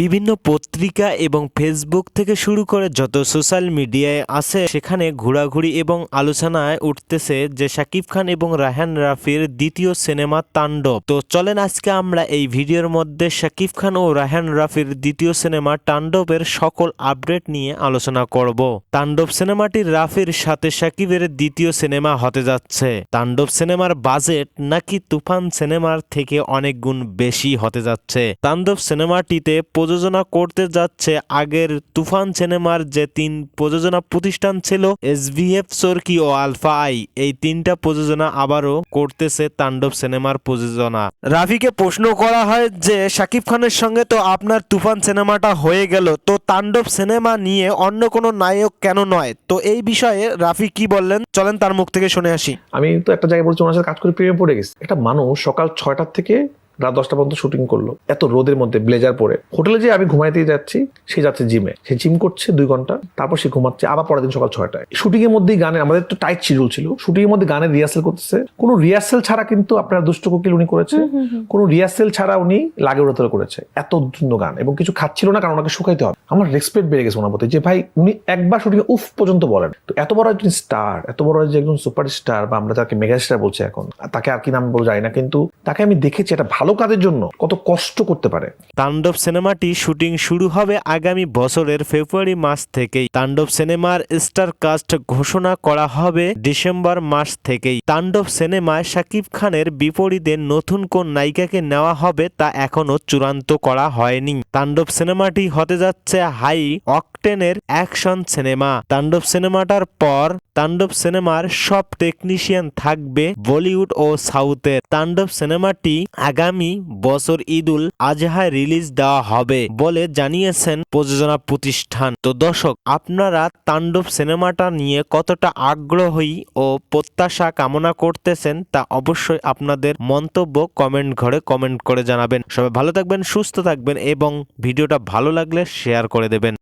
বিভিন্ন পত্রিকা এবং ফেসবুক থেকে শুরু করে যত সোশ্যাল মিডিয়ায় আছে, সেখানে ঘোরাঘুরি এবং আলোচনায় উঠতেছে যে শাকিব খান এবং রাহান রাফির দ্বিতীয় সিনেমা তাণ্ডব। তো চলেন আজকে আমরা এই ভিডিওর মধ্যে শাকিব খান ও রাহান রাফির দ্বিতীয় সিনেমা তাণ্ডবের সকল আপডেট নিয়ে আলোচনা করব। তাণ্ডব সিনেমাটি রাফির সাথে শাকিবের দ্বিতীয় সিনেমা হতে যাচ্ছে। তাণ্ডব সিনেমার বাজেট নাকি তুফান সিনেমার থেকে অনেক গুণ বেশি হতে যাচ্ছে। তাণ্ডব সিনেমাটিতে প্রযোজনা করতে যাচ্ছে আগের তুফান সিনেমার যে তিন প্রযোজনা প্রতিষ্ঠান ছিল এসভিএফ সরকি ও আলফা আই। এই তিনটা প্রযোজনা আবারও করতেছে তাণ্ডব সিনেমার প্রযোজনা। রাফিকে প্রশ্ন করা হয় যে, শাকিব খানের সঙ্গে তো আপনার তুফান সিনেমাটা হয়ে গেল, তো তাণ্ডব সিনেমা নিয়ে অন্য কোনো নায়ক কেন নয়? তো এই বিষয়ে রাফি কি বললেন? চলেন তার মুখ থেকে শুনে আসি। আমি তো একটা জায়গায় বলছি, ওনার সাথে কাজ করে প্রেমে পড়ে গেছি। একটা মানুষ সকাল ছয়টার থেকে রাত দশটা পর্যন্ত শুটিং করল। এত রোদের মধ্যে ব্লেজার পরে। হোটেলে যে আমি ঘুমাইতে যাচ্ছি সে যাচ্ছে জিমে সে জিম করছে দুই ঘণ্টা তারপর সে ঘুমাচ্ছে আবার পরের দিন সকাল ছয়টায়। শুটিং এর মধ্যেই গানে আমাদের তো টাইট শিডিউল ছিল। শুটিং এর মধ্যে গানের রিহার্সাল করতেছে। কোনো রিহার্সাল ছাড়া কিন্তু আপনার দুষ্ট কোকিল উনি করেছে। কোনো রিহার্সাল ছাড়া উনি লাগে উড়াতে করেছে। এত সুন্দর গান এবং কিছু খাচ্ছিল না কারণ ওনাকে শুকাইতে হবে। আমার রেসপেক্ট বেড়ে গেছে ওনার প্রতি যে ভাই উনি একবার শুটিং উফ পর্যন্ত বলেন। তো এত বড় একজন স্টার এত বড় যে একজন সুপার স্টার বা আমরা তাকে মেগা স্টার বলছি এখন তাকে আর কি নাম বলে যাই না কিন্তু তাকে আমি দেখেছি একটা ভালো কাজের জন্য কত কষ্ট করতে পারে। তাণ্ডব সিনেমাটি শুটিং শুরু হবে আগামী বছরের ফেব্রুয়ারি মাস থেকেই। তাণ্ডব সিনেমার স্টার কাস্ট ঘোষণা করা হবে ডিসেম্বর মাস থেকেই। তাণ্ডব সিনেমায় শাকিব খানের বিপরীতে নতুন কোন নায়িকাকে নেওয়া হবে তা এখনও চূড়ান্ত করা হয়নি। তাণ্ডব সিনেমাটি হতে যাচ্ছে হাই অকটেনের অ্যাকশন সিনেমা। তাণ্ডব সিনেমাটার পর তাণ্ডব সিনেমার সব টেকনিশিয়ান থাকবে বলিউড ও সাউথের। তাণ্ডব সিনেমাটি আগামী বছর ঈদুল আজহায় রিলিজ দেওয়া হবে বলে জানিয়েছেন প্রযোজনা প্রতিষ্ঠান। তো দর্শক, আপনারা তাণ্ডব সিনেমাটা নিয়ে কতটা আগ্রহী ও প্রত্যাশা কামনা করতেছেন তা অবশ্যই আপনাদের মন্তব্য কমেন্ট ঘরে কমেন্ট করে জানাবেন। সবাই ভালো থাকবেন, সুস্থ থাকবেন এবং ভিডিওটা ভালো লাগলে শেয়ার করে দেবেন।